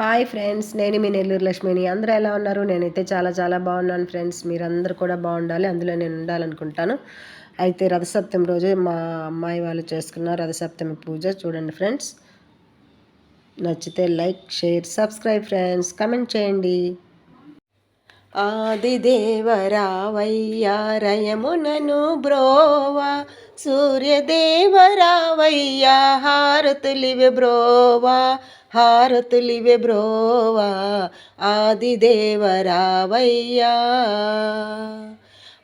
Hi friends నేను మీ నెల్లూరు లక్ష్మిని. అందరూ ఎలా ఉన్నారు? నేనైతే చాలా చాలా బాగున్నాను ఫ్రెండ్స్. మీరందరూ కూడా బాగుండాలి. అందులో నేను ఉండాలనుకుంటాను. అయితే రథసప్తమి రోజు మా అమ్మాయి వాళ్ళు చేసుకున్న రథసప్తమి పూజ చూడండి ఫ్రెండ్స్. నచ్చితే like share subscribe friends. Comment చేయండి. ఆదిదేవరావయ్యారయమునను బ్రోవా. సూర్యదేవరావయ్యా హారతులివి బ్రోవా. హారతులివె బ్రోవా ఆదిదేవరావయ్యా.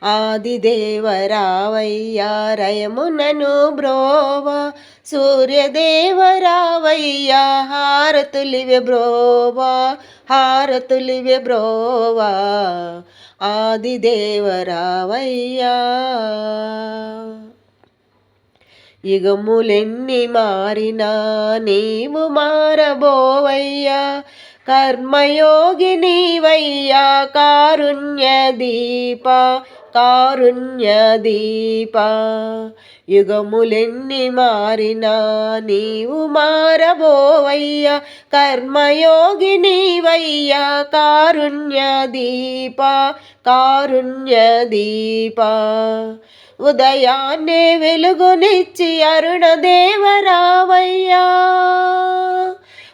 ఆదిదేవరావయ్యా రయమునను బ్రోవా సూర్యదేవరావయ్యా హారతులివె బ్రోవా హారతులివె బ్రోవా ఆదిదేవరావయ్యా. యుగములెన్ని మారినా నీవు మారబోవయ్యా. కర్మయోగి నీవయ్యా కారుణ్య దీప కారుణ్య దీప. యుగములెన్ని మారినా నీవు మారబోవయ్యా. కర్మయోగి నీవయ్యా కారుణ్య దీప కారుణ్య దీప. ఉదయాన్నే వెలుగునిచ్చి అరుణదేవరావయ్యా.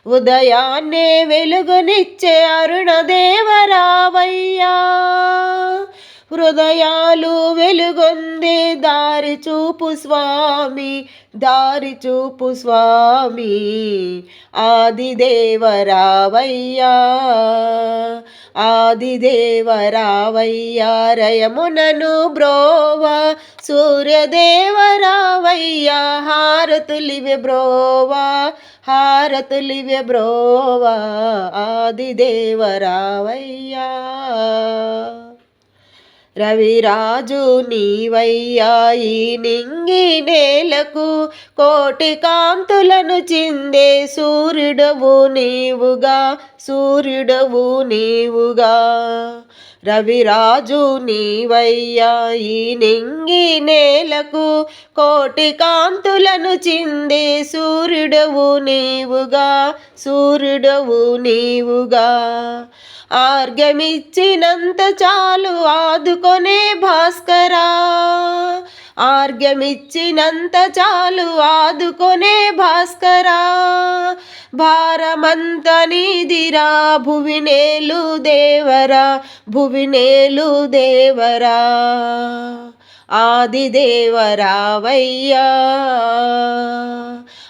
ఉదయాన్నే వెలుగునిచ్చే అరుణదేవరావయ్యా. హృదయాలు వెలుగొందే దారి చూపు స్వామి దారి చూపు స్వామి. ఆదిదేవరావయ్యా ఆదిదేవరావయ్యా రయమునను బ్రోవా. సూర్యదేవరావయ్యా హారతులివె బ్రోవా హారతులివె బ్రోవా. ఆదిదేవరావయ్యా. రవిరాజు నీవయ్యాయి నింగి నేలకు కోటి కాంతులను చిందే సూర్యుడవు నీవుగా సూర్యుడవు నీవుగా. రవిరాజు నీవయ్యాయి నింగి నేలకు కోటి కాంతులను చిందే సూర్యుడవు నీవుగా సూర్యుడవు నీవుగా. ఆర్గమిచ్చినంత చాలు ఆదుకొనే భాస్కరా. ఆర్గ్యమిచ్చినంత చాలు ఆదుకొనే భాస్కరా. భారమంత నీదిరా భువినేలు దేవరా భువినేలు దేవరా. ఆదిదేవరావయ్యా.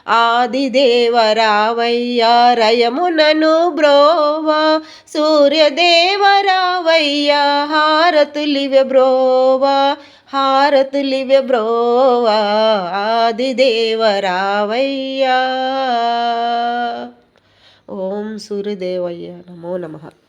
ఆదిదేవరావయ్యా రయమునను బ్రోవా. సూర్యదేవరావయ్యా హారతులివె బ్రోవా. హారతులివె బ్రోవా ఆదిదేవరావయ్యా. ఓం సూర్యదేవయ్య నమో నమః.